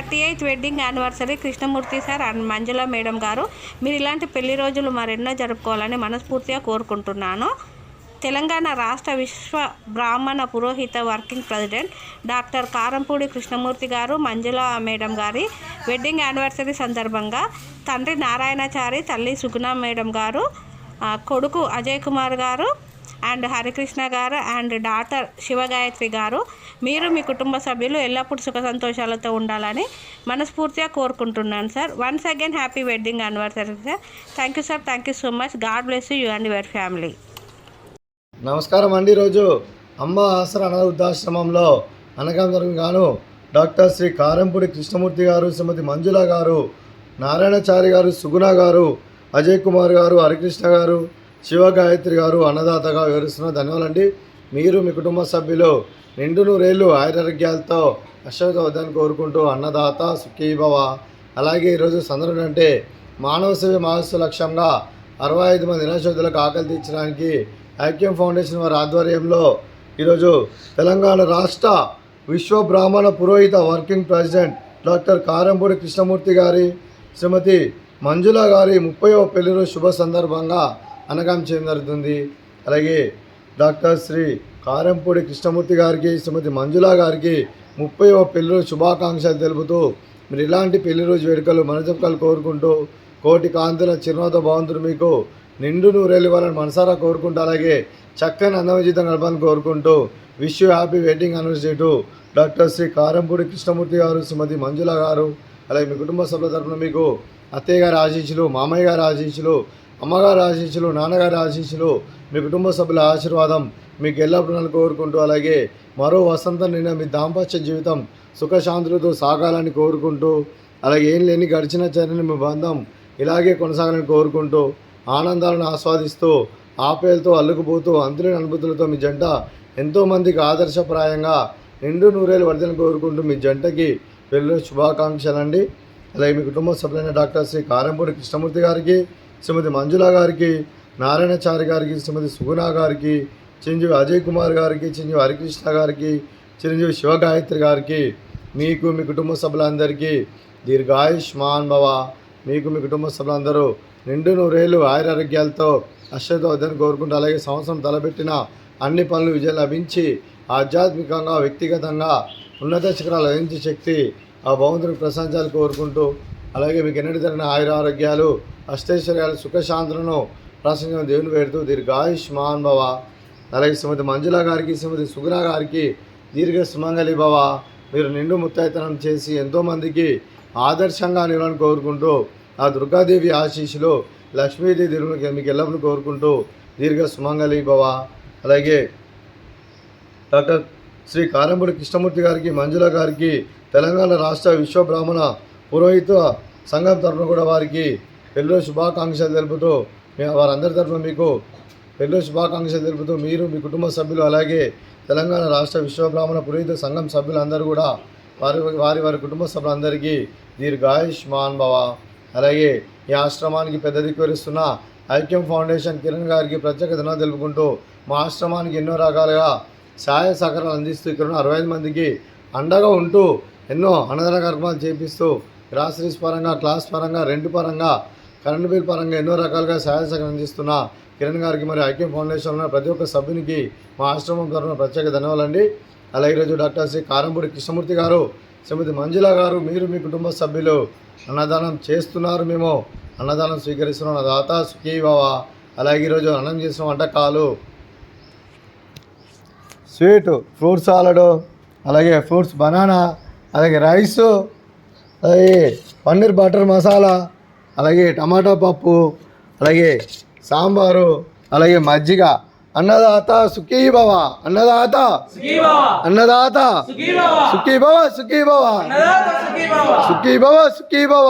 Thirty eighth wedding anniversary Krishnamurthy sir and Manjula madam garu. మీరు ఇలాంటి పెళ్ళి రోజులు మరెన్నో జరుపుకోవాలని మనస్ఫూర్తిగా కోరుకుంటున్నాను. తెలంగాణ రాష్ట్ర విశ్వ బ్రాహ్మణ పురోహిత working president doctor Karampudi Krishnamurthy garu Manjula madam గారి వెడ్డింగ్ యానివర్సరీ సందర్భంగా తండ్రి నారాయణచారి తల్లి సుగుణ మేడం గారు కొడుకు అజయ్ కుమార్ గారు అండ్ హరికృష్ణ గారు అండ్ డాటర్ శివగాయత్రి గారు. మీరు మీ కుటుంబ సభ్యులు ఎల్లప్పుడూ సుఖ సంతోషాలతో ఉండాలని మనస్ఫూర్తిగా కోరుకుంటున్నాను sir. Once again happy wedding anniversary sir thank you sir thank you so much God bless you and your family నమస్కారం అండి ఈరోజు. అమ్మ ఆసర అనాథ వృద్ధాశ్రమంలో అనగాంతరం గాను డాక్టర్ శ్రీ కారంపూడి కృష్ణమూర్తి గారు శ్రీమతి మంజుల గారు నారాయణచారి గారు సుగుణ గారు అజయ్ కుమార్ గారు హరికృష్ణ గారు శివగాయత్రి గారు అన్నదాతగా వివరిస్తున్న ధన్యవాదండి మీరు మీ కుటుంబ సభ్యులు నిండు నూరేళ్ళు ఆయురారోగ్యాలతో అశ్వతవద్దని కోరుకుంటూ అన్నదాత సుఖీభవ. అలాగే ఈరోజు సందర్భం అంటే మానవ సేవ మహస్సు లక్ష్యంగా అరవై ఐదు మంది నిరాశోధులకు ఆకలి తీర్చడానికి ఐక్యం ఫౌండేషన్ వారి ఆధ్వర్యంలో ఈరోజు తెలంగాణ రాష్ట్ర విశ్వ బ్రాహ్మణ పురోహిత working president doctor Karampudi Krishnamurthy గారి శ్రీమతి మంజుల గారి ముప్పైవ పెళ్ళిరోజు శుభ సందర్భంగా అనగాం చేయడం జరుగుతుంది. అలాగే డాక్టర్ శ్రీ కారంపూడి కృష్ణమూర్తి గారికి శ్రీమతి మంజుల గారికి ముప్పైవ పెళ్ళిరోజు శుభాకాంక్షలు తెలుపుతూ మీరు ఇలాంటి పెళ్ళి రోజు వేడుకలు మనజపకాలు కోరుకుంటూ కోటి కాంతుల చిరునవ్వుతో బాగుంటుంది మీకు నిండు నూరేళ్ళు ఇవ్వాలని మనసారా కోరుకుంటూ అలాగే చక్కని అందమైన జీతం గడపాలని కోరుకుంటూ wish you happy wedding anniversary doctor Shri Karampudi Krishnamurthy garu Shrimati Manjula గారు అలాగే మీ కుటుంబ సభ్యుల తరపున మీకు అత్తయ్య గారి ఆశీస్సులు మామయ్య గారి ఆశీస్సులు అమ్మగారి ఆశీస్సులు నాన్నగారి ఆశీస్సులు మీ కుటుంబ సభ్యుల ఆశీర్వాదం మీకు ఎల్లప్పుడూ కోరుకుంటూ అలాగే మరో వసంతం నిన్న మీ దాంపత్య జీవితం సుఖశాంతులతో సాగాలని కోరుకుంటూ అలాగే ఏం లేని గడిచిన చర్యని మీ బంధం ఇలాగే కొనసాగాలని కోరుకుంటూ ఆనందాలను ఆస్వాదిస్తూ ఆపేలతో అల్లుకుపోతూ అంతులేని అనుభూతులతో మీ జంట ఎంతోమందికి ఆదర్శప్రాయంగా నిండు నూరేళ్ళు వర్ధన కోరుకుంటూ మీ జంటకి పెళ్ళి శుభాకాంక్షలండి. అలాగే మీ కుటుంబ సభ్యులైన డాక్టర్ శ్రీ కారంపూడి కృష్ణమూర్తి గారికి శ్రీమతి మంజుల గారికి నారాయణచారి గారికి శ్రీమతి సుగుణ గారికి చిరంజీవి అజయ్ కుమార్ గారికి చిరంజీవి హరికృష్ణ గారికి చిరంజీవి శివగాయత్రి గారికి మీకు మీ కుటుంబ సభ్యులందరికీ దీర్ఘాయుష్మాన్ భవ. మీకు మీ కుటుంబ సభ్యులందరూ నిండు నూరేళ్ళు ఆయురారోగ్యాలతో అశ్వత కోరుకుంటూ అలాగే సంవత్సరం తలపెట్టిన అన్ని పనులు విజయం లభించి ఆధ్యాత్మికంగా వ్యక్తిగతంగా ఉన్నత శిఖరాలు లభించే శక్తి ఆ భగవంతుని ప్రశాంతాలు కోరుకుంటూ అలాగే మీకు ఎన్నటి జరిగిన ఆయుర ఆరోగ్యాలు అష్టైశ్వర్యాలు సుఖశాంతులను ప్రసంగం దేవుని పేరుతూ దీర్ఘాయుష్ మహాన్ భవ. అలాగే శ్రీమతి మంజుల గారికి శ్రీమతి సుగుణ గారికి దీర్ఘ సుమంగళి భవ. మీరు నిండు ముత్తైతనం చేసి ఎంతోమందికి ఆదర్శంగా నిలవని కోరుకుంటూ ఆ దుర్గాదేవి ఆశీస్సులు లక్ష్మీదేవి దేవునికి మీకు ఎల్లప్పుడూ కోరుకుంటూ దీర్ఘ సుమంగళి భవ. అలాగే డాక్టర్ శ్రీ కారంపూడి కృష్ణమూర్తి గారికి మంజుల గారికి తెలంగాణ రాష్ట్ర విశ్వ బ్రాహ్మణ పురోహిత సంఘం తరఫున కూడా వారికి పెళ్ళి శుభాకాంక్షలు తెలుపుతూ వారందరి తరఫున మీకు పెళ్ళి శుభాకాంక్షలు తెలుపుతూ మీరు మీ కుటుంబ సభ్యులు అలాగే తెలంగాణ రాష్ట్ర విశ్వబ్రాహ్మణ పురోహిత సంఘం సభ్యులందరూ కూడా వారి వారి వారి కుటుంబ సభ్యులందరికీ దీర్ఘాయుష్మాన్ భవ. అలాగే ఈ ఆశ్రమానికి పెద్ద దిక్కువరిస్తున్న ఐక్యం ఫౌండేషన్ కిరణ్ గారికి ప్రత్యేక ధన్యవాదాలు తెలుపుకుంటూ మా ఆశ్రమానికి ఎన్నో రకాలుగా సహాయ సహకారాలు అందిస్తూ ఇక్కడ అరవై ఐదు మందికి అండగా ఉంటూ ఎన్నో అన్నదాన కార్యక్రమాలు చేపిస్తూ గ్రాసరీస్ పరంగా క్లాస్ పరంగా రెంట్ పరంగా కరెంటు బిల్ పరంగా ఎన్నో రకాలుగా సహాయ సహకారం అందిస్తున్న కిరణ్ గారికి మరి ఐక్యం ఫౌండేషన్ ఉన్న ప్రతి ఒక్క సభ్యునికి మా ఆశ్రమం తరఫున ప్రత్యేక ధన్యవాదాలండి. అలాగే ఈరోజు డాక్టర్ శ్రీ కారంపూడి కృష్ణమూర్తి గారు శ్రీమతి మంజుల గారు మీరు మీ కుటుంబ సభ్యులు అన్నదానం చేస్తున్నారు మేము. అన్నదానం స్వీకరిస్తున్నాం. నా దాత సుఖీ బావ అలాగే ఈరోజు అన్నం చేసిన వంటకాలు. స్వీట్ ఫ్రూట్స్ సాలడు అలాగే ఫ్రూట్స్ బనానా అలాగే రైసు అలాగే పన్నీర్ బటర్ మసాలా అలాగే టమాటా పప్పు అలాగే సాంబారు అలాగే మజ్జిగ. అన్నదాత సుఖీ భవ అన్నదాత అన్నదాత సుఖీ భవ సుఖీ భవ సుఖీ భవ సుఖీ భవ